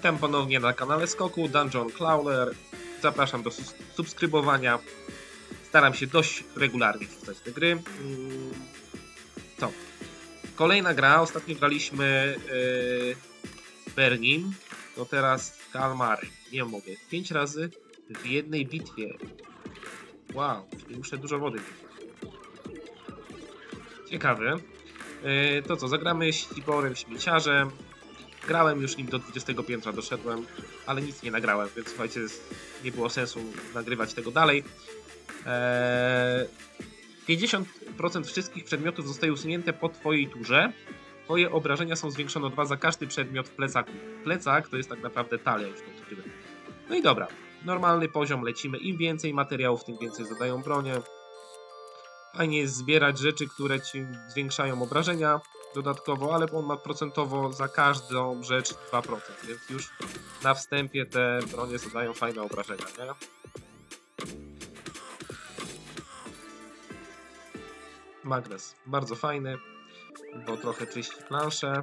Witam ponownie na kanale Skoku, Dungeon Crawler. Zapraszam do subskrybowania. Staram się dość regularnie wrzucać te gry. Mm, Co? Kolejna gra. Ostatnio graliśmy yy, Bernin. To teraz Kalmary. Nie mogę. Pięć razy w jednej bitwie. Wow, czyli muszę dużo wody. Ciekawe. Yy, to co, zagramy Ściborem Śmieciarzem. Grałem już nim do 20 piętra, doszedłem, ale nic nie nagrałem, więc słuchajcie, nie było sensu nagrywać tego dalej. Eee, 50% wszystkich przedmiotów zostaje usunięte po twojej turze. Twoje obrażenia są zwiększone o 2 za każdy przedmiot w plecaku. Plecak to jest tak naprawdę talia już tą odkrywam. No i dobra, normalny poziom lecimy. Im więcej materiałów, tym więcej zadają bronię. Fajnie jest zbierać rzeczy, które ci zwiększają obrażenia dodatkowo, ale on ma procentowo za każdą rzecz 2%, więc już na wstępie te bronie zadają fajne obrażenia, nie? Magnes, bardzo fajny, bo trochę czyści planszę,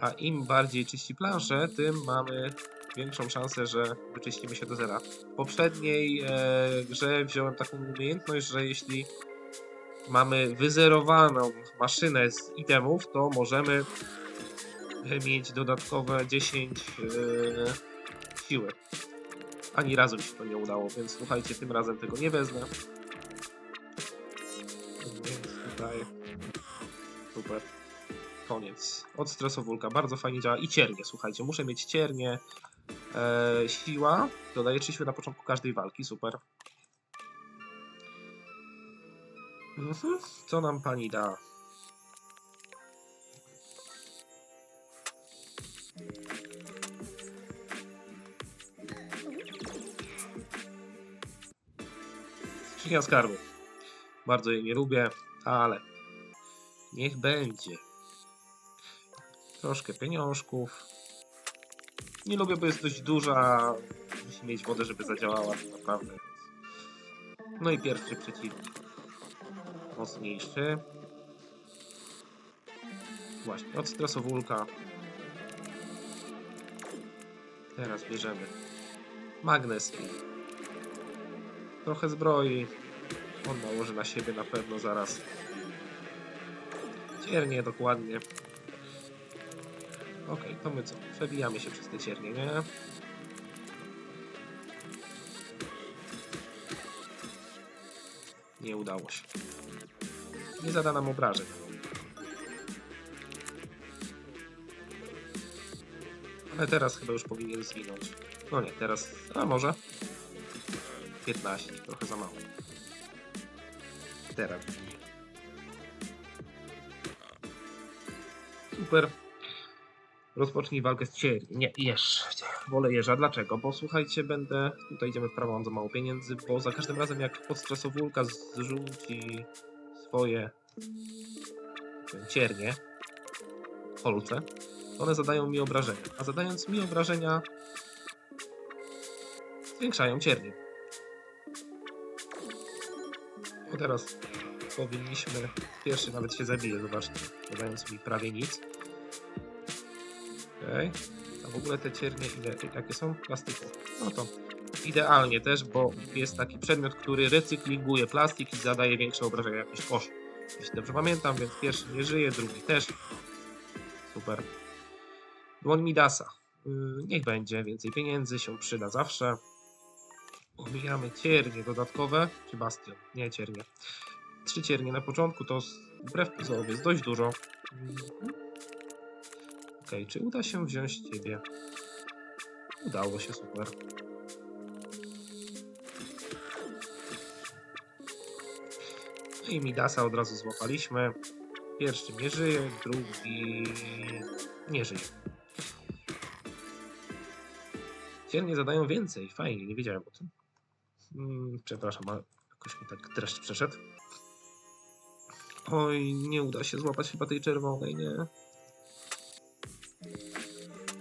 a im bardziej czyści planszę, tym mamy większą szansę, że wyczyścimy się do zera. W poprzedniej e, grze wziąłem taką umiejętność, że jeśli mamy wyzerowaną maszynę z itemów, to możemy mieć dodatkowe 10 yy, siły. Ani razu mi się to nie udało, więc słuchajcie, tym razem tego nie wezmę. Więc tutaj super. Koniec. Od stresowulka bardzo fajnie działa i ciernie, słuchajcie, muszę mieć ciernie. E, siła dodaje 3 siły na początku każdej walki, super. Co nam pani da? Skrzynia skarbu. Bardzo jej nie lubię, ale niech będzie. Troszkę pieniążków. Nie lubię, bo jest dość duża. Musi mieć wodę, żeby zadziałała naprawdę. No i pierwszy przeciwnik mocniejszy. Właśnie, od stresowulka. Teraz bierzemy magnes i trochę zbroi. On nałoży na siebie na pewno zaraz. Ciernie dokładnie. Okej, to my co? Przebijamy się przez te ciernie, nie? Nie udało się. Nie zada nam obrażeń. Ale teraz chyba już powinien zwinąć. No nie, teraz... A może? 15, trochę za mało. Teraz. Super. Rozpocznij walkę z cierni. Nie, jeż. Wolę jeża. Dlaczego? Bo słuchajcie, będę... Tutaj idziemy w prawo, mam za mało pieniędzy, bo za każdym razem jak podstresowulka zrzuci swoje ciernie, kolce, to one zadają mi obrażenia. A zadając mi obrażenia, zwiększają ciernie. Bo teraz powinniśmy... Pierwszy nawet się zabije, zobaczcie, zadając mi prawie nic. Okej. A w ogóle te ciernie, ile, jakie są? Plastikowe. No to idealnie też, bo jest taki przedmiot, który recyklinguje plastik i zadaje większe obrażenia jakiś kosz. Jeśli dobrze pamiętam, więc pierwszy nie żyje, drugi też. Super. Dłoń Midasa. Yy, niech będzie, więcej pieniędzy się przyda zawsze. Omijamy ciernie dodatkowe, czy bastion? Nie, ciernie. Trzy ciernie na początku to wbrew pozorom jest dość dużo. Mhm. Okej, czy uda się wziąć ciebie? Udało się, super. I Midasa od razu złapaliśmy. Pierwszy nie żyje, drugi nie żyje. Ciernie zadają więcej, fajnie, nie wiedziałem o tym. Mm, przepraszam, ale jakoś mi tak dreszcz przeszedł. Oj, nie uda się złapać chyba tej czerwonej, nie?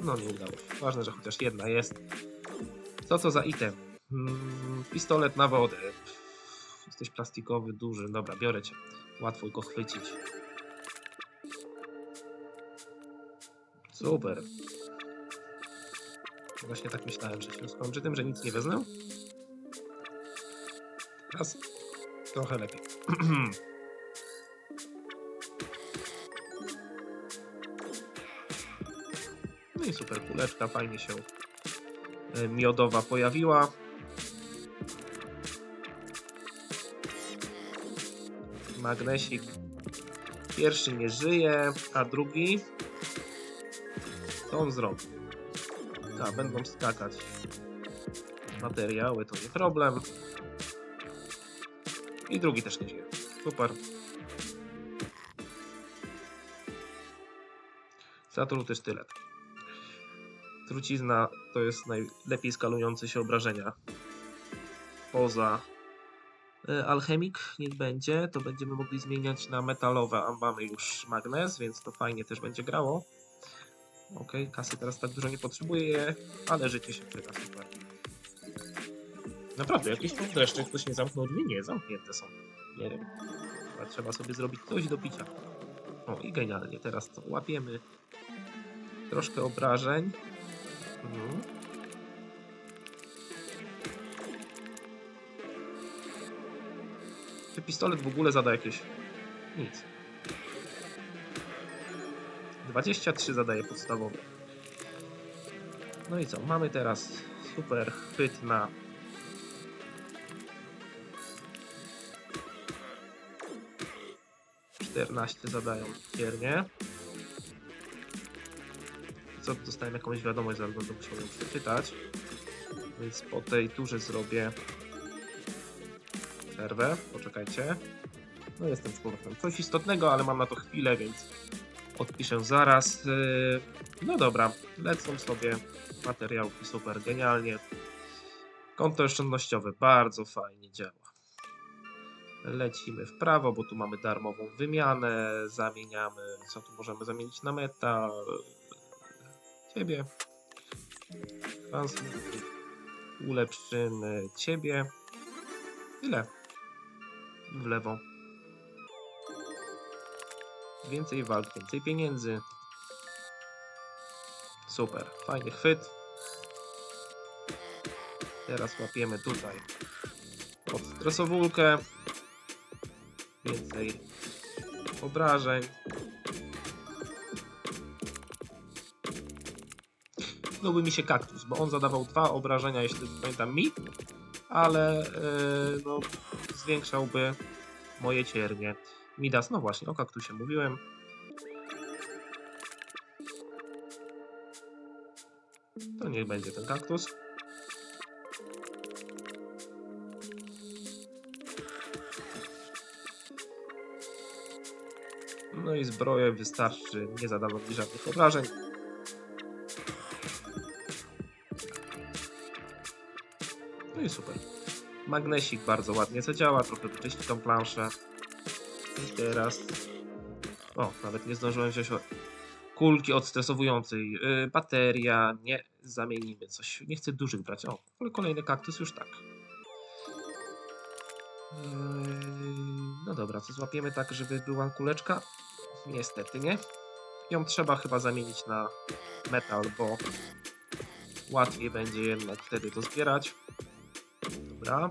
No, nie udało się. Ważne, że chociaż jedna jest. Co to za item? Mm, pistolet na wodę. Jesteś plastikowy, duży. Dobra, biorę cię. Łatwo go chwycić. Super. Właśnie tak myślałem, że się skończy tym, że nic nie wezmę. Teraz trochę lepiej. No i super kuleczka, fajnie się e, miodowa pojawiła. Magnesik pierwszy nie żyje, a drugi co on zrobi? A, będą skakać materiały, to nie problem. I drugi też nie żyje. Super. Zatruty sztylet. Trucizna to jest najlepiej skalujące się obrażenia. Poza alchemik, niech będzie, to będziemy mogli zmieniać na metalowe, a mamy już magnes, więc to fajnie też będzie grało. Ok, kasy teraz tak dużo nie potrzebuję, ale życie się przyda, super. Naprawdę, jakieś tu dreszcze, ktoś nie zamknął drzwi? Nie, zamknięte są. Nie wiem. Chyba trzeba sobie zrobić coś do picia. O, i genialnie, teraz to łapiemy troszkę obrażeń. Mhm. Czy pistolet w ogóle zada jakieś... Nic. 23 zadaje podstawowy. No i co? Mamy teraz super chwyt na Czternaście zadają piernie. Co dostałem jakąś wiadomość, zaraz będę musiał ją przeczytać. Więc po tej turze zrobię przerwę. Poczekajcie. No jestem z powrotem. Coś istotnego, ale mam na to chwilę, więc odpiszę zaraz. Yy, No dobra, lecą sobie materiałki super genialnie. Konto oszczędnościowe bardzo fajnie działa. Lecimy w prawo, bo tu mamy darmową wymianę. Zamieniamy, co tu możemy zamienić na metal. Ciebie. Ulepszymy ciebie. Tyle. W lewo. Więcej walk, więcej pieniędzy. Super, fajny chwyt. Teraz łapiemy tutaj pod stresowulkę. Więcej obrażeń. Przydałby mi się kaktus, bo on zadawał dwa obrażenia, jeśli pamiętam mi, ale yy, no, zwiększałby moje ciernie. Midas, no właśnie, o kaktusie mówiłem. To niech będzie ten kaktus. No i zbroję wystarczy, nie zadawał mi żadnych obrażeń. No i super. Magnesik bardzo ładnie zadziała, trochę wyczyści tą planszę. I teraz... O, nawet nie zdążyłem wziąć kulki odstresowującej. Yy, bateria, nie, zamienimy coś. Nie chcę dużych brać. O, kolejny kaktus już tak. Yy, no dobra, co złapiemy tak, żeby była kuleczka? Niestety nie. Ją trzeba chyba zamienić na metal, bo łatwiej będzie jednak wtedy to zbierać. Dobra.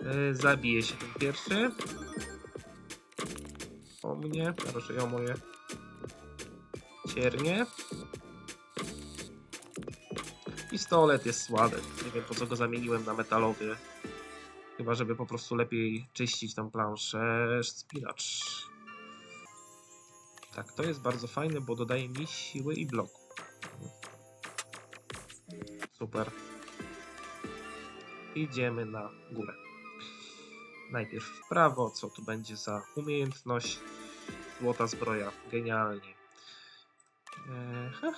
Yy, zabije się ten pierwszy. O mnie, proszę o moje ciernie. Pistolet jest słaby. Nie wiem po co go zamieniłem na metalowy. Chyba żeby po prostu lepiej czyścić tą planszę. Spinacz. Tak, to jest bardzo fajne, bo dodaje mi siły i bloku. Super. Idziemy na górę. Najpierw w prawo, co tu będzie za umiejętność. Złota zbroja, genialnie. Eee.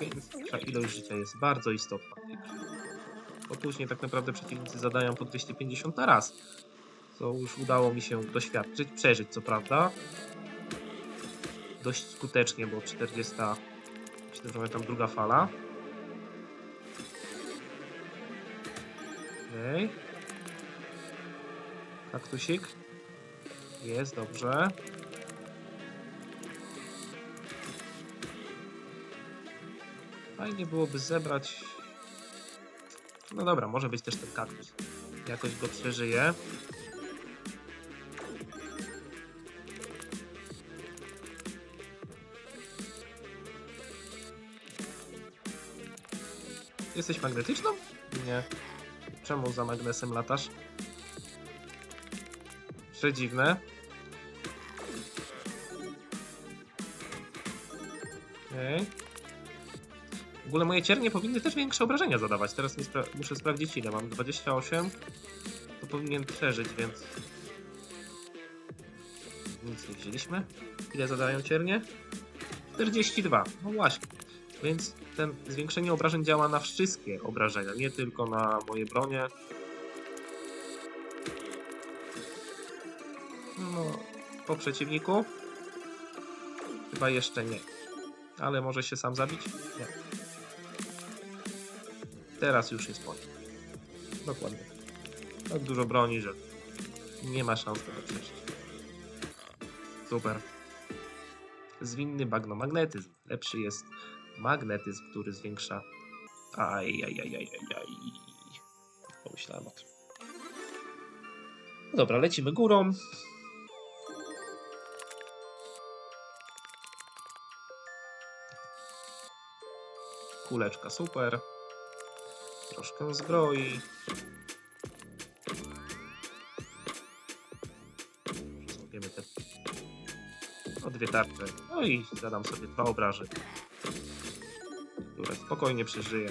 Więc ta ilość życia jest bardzo istotna. Bo później tak naprawdę przeciwnicy zadają po 250 na raz. Co już udało mi się doświadczyć, przeżyć co prawda. Dość skutecznie, bo 40, myślę, że pamiętam druga fala. Okej. Kaktusik. Jest, dobrze. Fajnie byłoby zebrać... No dobra, może być też ten kaktus. Jakoś go przeżyje. Jesteś magnetyczną? Nie. Czemu za magnesem latasz? Przedziwne. Okej. W ogóle moje ciernie powinny też większe obrażenia zadawać. Teraz spra- muszę sprawdzić ile mam. 28. To powinien przeżyć, więc... Nic nie wzięliśmy. Ile zadają ciernie? 42. No właśnie. Więc ten zwiększenie obrażeń działa na wszystkie obrażenia, nie tylko na moje bronie. No, po przeciwniku? Chyba jeszcze nie. Ale może się sam zabić? Nie. Teraz już jest po. Dokładnie. Tak dużo broni, że nie ma szans tego przejść. Super. Zwinny bagnomagnetyzm. Lepszy jest magnetyzm, który zwiększa. Aj, aj, aj, aj, aj. Pomyślałem o tym. Dobra, lecimy górą. Kuleczka super. Troszkę zbroi. Zrobimy te o dwie tarcze. No i zadam sobie dwa obrazy które spokojnie przeżyje.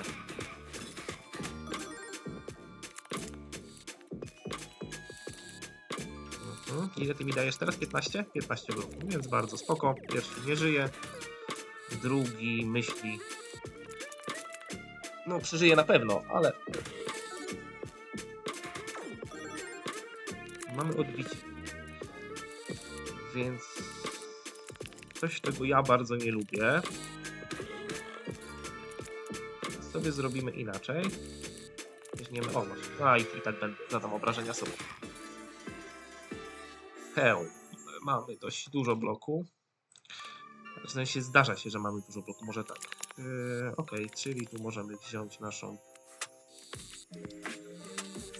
Mhm. Ile ty mi dajesz teraz? 15? 15 bloków, więc bardzo spoko. Pierwszy nie żyje, drugi myśli. No, przeżyje na pewno, ale. Mamy odbicie. Więc. Coś, czego ja bardzo nie lubię sobie zrobimy inaczej. Weźmiemy, o a i, i tak zadam obrażenia sobie. Hełm. Mamy dość dużo bloku. W sensie zdarza się, że mamy dużo bloku, może tak. Yy, ok, czyli tu możemy wziąć naszą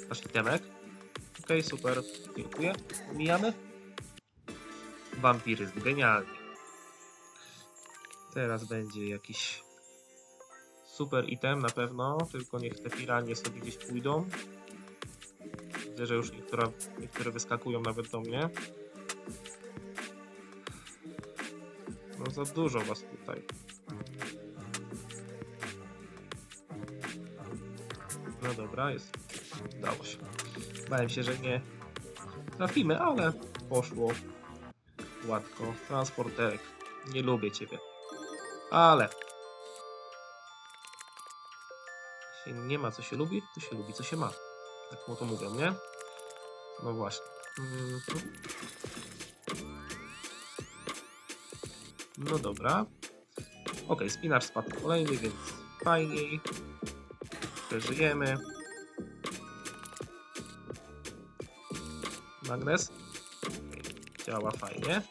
nasz itemek. Ok, super, dziękuję. Mijamy. Wampiryzm, genialnie. Teraz będzie jakiś super item na pewno, tylko niech te piranie sobie gdzieś pójdą. Widzę, że już niektóre, niektóre wyskakują nawet do mnie. No za dużo was tutaj. No dobra, jest. Udało się. Bałem się, że nie trafimy, ale poszło. Gładko. Transporterek. Nie lubię ciebie. Ale nie ma co się lubi, to się lubi co się ma. Tak mu to mówią, nie? No właśnie. Mhm. No dobra. Ok, spinacz spadł kolejny, więc fajniej. Przeżyjemy. Magnes. Działa fajnie.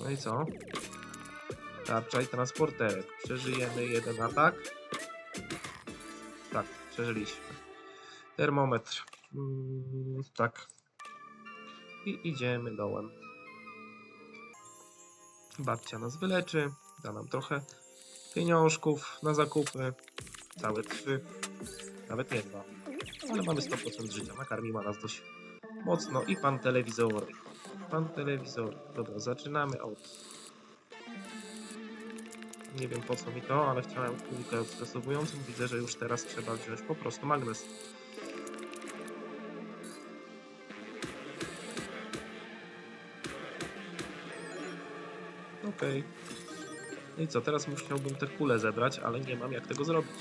No i co? Tarcza i transporterek. Przeżyjemy jeden atak. Tak, przeżyliśmy. Termometr. Mm, tak. I idziemy dołem. Babcia nas wyleczy. Da nam trochę pieniążków na zakupy. Całe trzy. Nawet nie dwa. Ale mamy 100% życia. Nakarmiła nas dość mocno. I pan telewizor. Pan telewizor. Dobra, zaczynamy od nie wiem po co mi to, ale chciałem kółkę stresowującą. Widzę, że już teraz trzeba wziąć po prostu magnes. Okej. No i co, teraz musiałbym te kule zebrać, ale nie mam jak tego zrobić.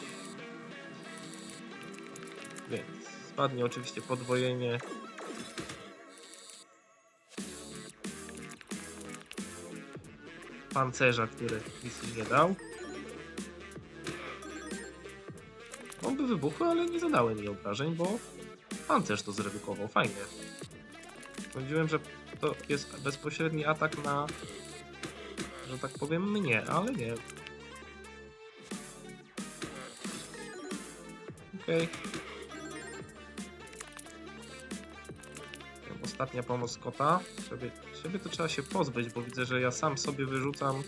Więc spadnie oczywiście podwojenie. Pancerza, który mi nie dał. On by wybuchł, ale nie zadały mi obrażeń, bo Pancerz to zredukował, fajnie. Sądziłem, że to jest bezpośredni atak na, że tak powiem, mnie, ale nie. Okej. Wiem, Ostatnia pomoc kota. Ciebie, ciebie to trzeba się pozbyć, bo widzę, że ja sam sobie wyrzucam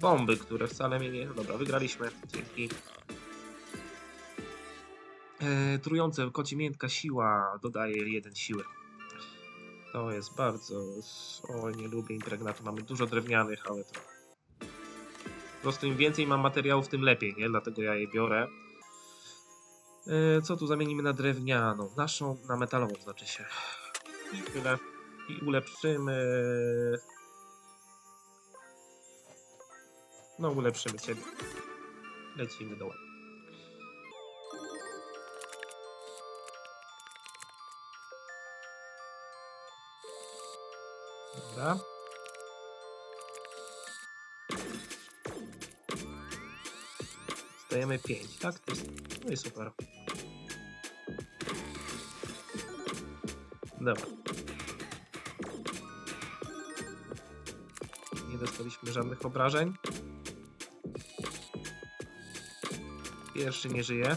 bomby, które wcale mnie nie... Dobra, wygraliśmy. Dzięki. E, trujące koci miętka siła dodaje jeden siły. To jest bardzo... O, nie lubię impregnatu. Mamy dużo drewnianych, ale to... Po prostu im więcej mam materiałów, tym lepiej, nie? Dlatego ja je biorę. E, co tu zamienimy na drewnianą? Naszą, na metalową znaczy się. I tyle. I ulepszymy... No, ulepszymy ciebie. Lecimy dołem. Dobra. Stajemy 5, tak? To jest... No i super. Dobra. Nie dostaliśmy żadnych obrażeń. Pierwszy nie żyje.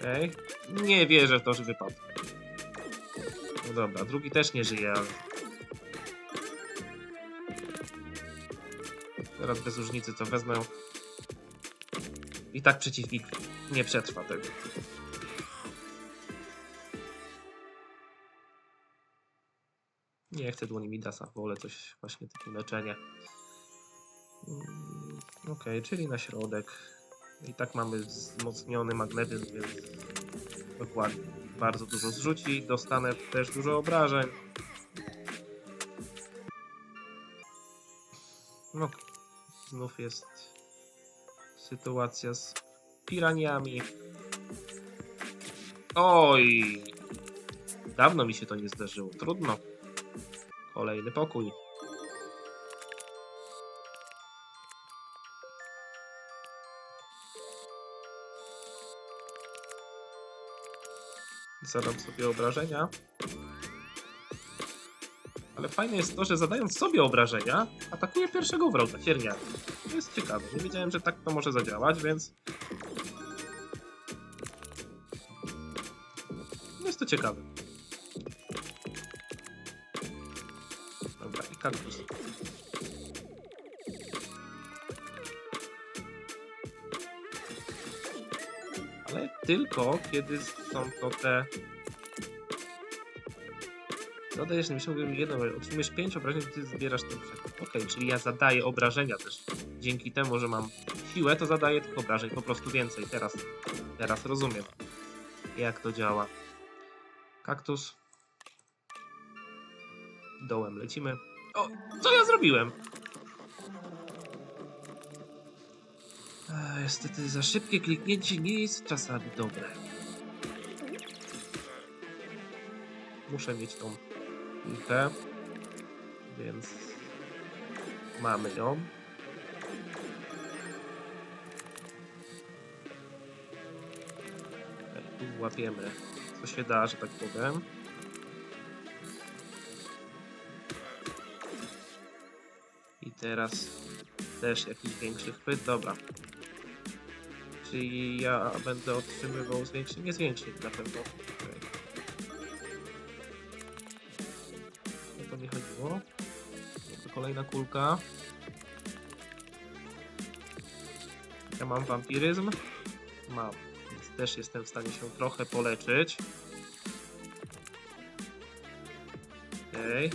Okej. Nie wierzę w to, że wypadł. No dobra, drugi też nie żyje, ale... Teraz bez różnicy co wezmę. I tak przeciwnik nie przetrwa tego. Nie chcę dłoni Midasa, wolę coś właśnie typu leczenie. Mm, Okej, czyli na środek. I tak mamy wzmocniony magnetyzm, więc dokładnie. Bardzo dużo zrzuci, dostanę też dużo obrażeń. No, znów jest sytuacja z piraniami. Oj! Dawno mi się to nie zdarzyło. Trudno. Kolejny pokój. Zadam sobie obrażenia. Ale fajne jest to, że zadając sobie obrażenia, atakuje pierwszego wroga, cierniaka. To jest ciekawe. Nie wiedziałem, że tak to może zadziałać, więc... Jest to ciekawe. Dobra, i kaktus. Ale tylko kiedy są to te. Zadajesz mówię jedno, otrzymujesz 5 obrażeń, ty zbierasz ten przedmiot. Okej, czyli ja zadaję obrażenia też. Dzięki temu, że mam siłę, to zadaję tych obrażeń po prostu więcej. Teraz, teraz rozumiem, jak to działa. Kaktus. Dołem lecimy. O, co ja zrobiłem? Niestety za szybkie kliknięcie nie jest czasami dobre. Muszę mieć tą kulkę, więc mamy ją. Okej, Tu łapiemy co się da, że tak powiem. I teraz też jakiś większy chwyt, dobra. Czyli ja będę otrzymywał zwiększenie, nie zwiększenie na pewno. Kolejna kulka. Ja mam wampiryzm. Mam. Więc też jestem w stanie się trochę poleczyć. Okej.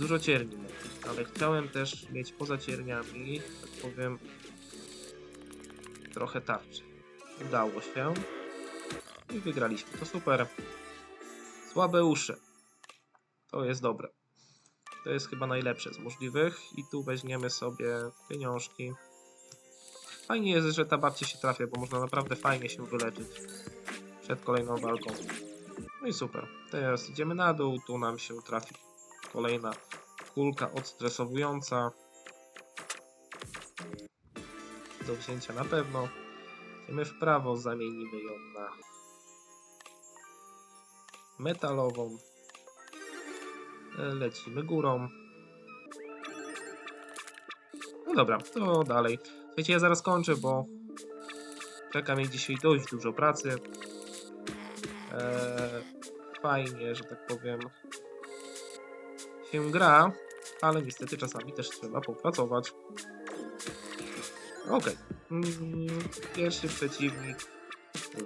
Dużo cierni, ale chciałem też mieć poza cierniami, tak powiem, trochę tarczy. Udało się. I wygraliśmy. To super. Słabe uszy. To jest dobre. To jest chyba najlepsze z możliwych. I tu weźmiemy sobie pieniążki. Fajnie jest, że ta babcia się trafia, bo można naprawdę fajnie się wyleczyć przed kolejną walką. No i super. Teraz idziemy na dół, tu nam się trafi kolejna kulka odstresowująca. Do wzięcia na pewno. Idziemy w prawo, zamienimy ją na metalową. Lecimy górą. No dobra, to dalej. Słuchajcie, ja zaraz kończę, bo czeka mnie dzisiaj dość dużo pracy. Eee, fajnie, że tak powiem, się gra, ale niestety czasami też trzeba popracować. Okej. Mm, Pierwszy przeciwnik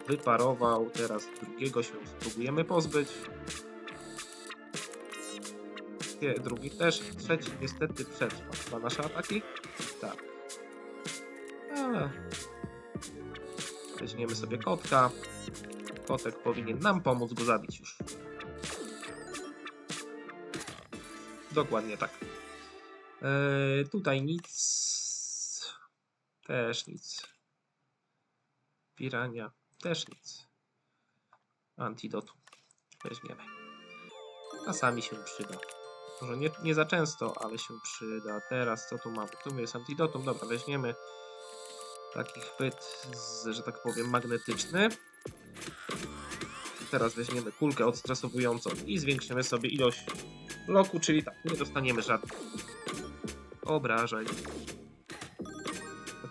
wyparował, teraz drugiego się spróbujemy pozbyć. Drugi też, trzeci niestety przetrwa. Chyba nasze ataki? Tak. Ale... Weźmiemy sobie kotka. Kotek powinien nam pomóc go zabić już. Dokładnie tak. Eee, tutaj nic. Też nic. Pirania. Też nic. Antidotum. Weźmiemy. Czasami się przyda. Może nie, nie za często, ale się przyda. Teraz co tu mamy? Tu jest antidotum. Dobra, weźmiemy taki chwyt, z, że tak powiem, magnetyczny. Teraz weźmiemy kulkę odstresowującą i zwiększymy sobie ilość bloku, czyli tak, nie dostaniemy żadnych obrażeń.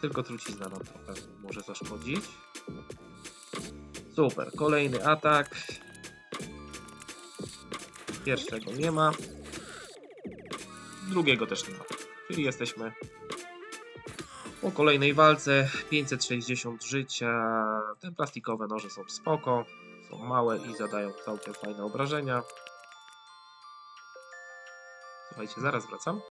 Tylko trucizna nam trochę może zaszkodzić. Super, kolejny atak. Pierwszego nie ma. Drugiego też nie ma. Czyli jesteśmy po kolejnej walce. 560 życia. Te plastikowe noże są spoko. Są małe i zadają całkiem fajne obrażenia. Słuchajcie, zaraz wracam.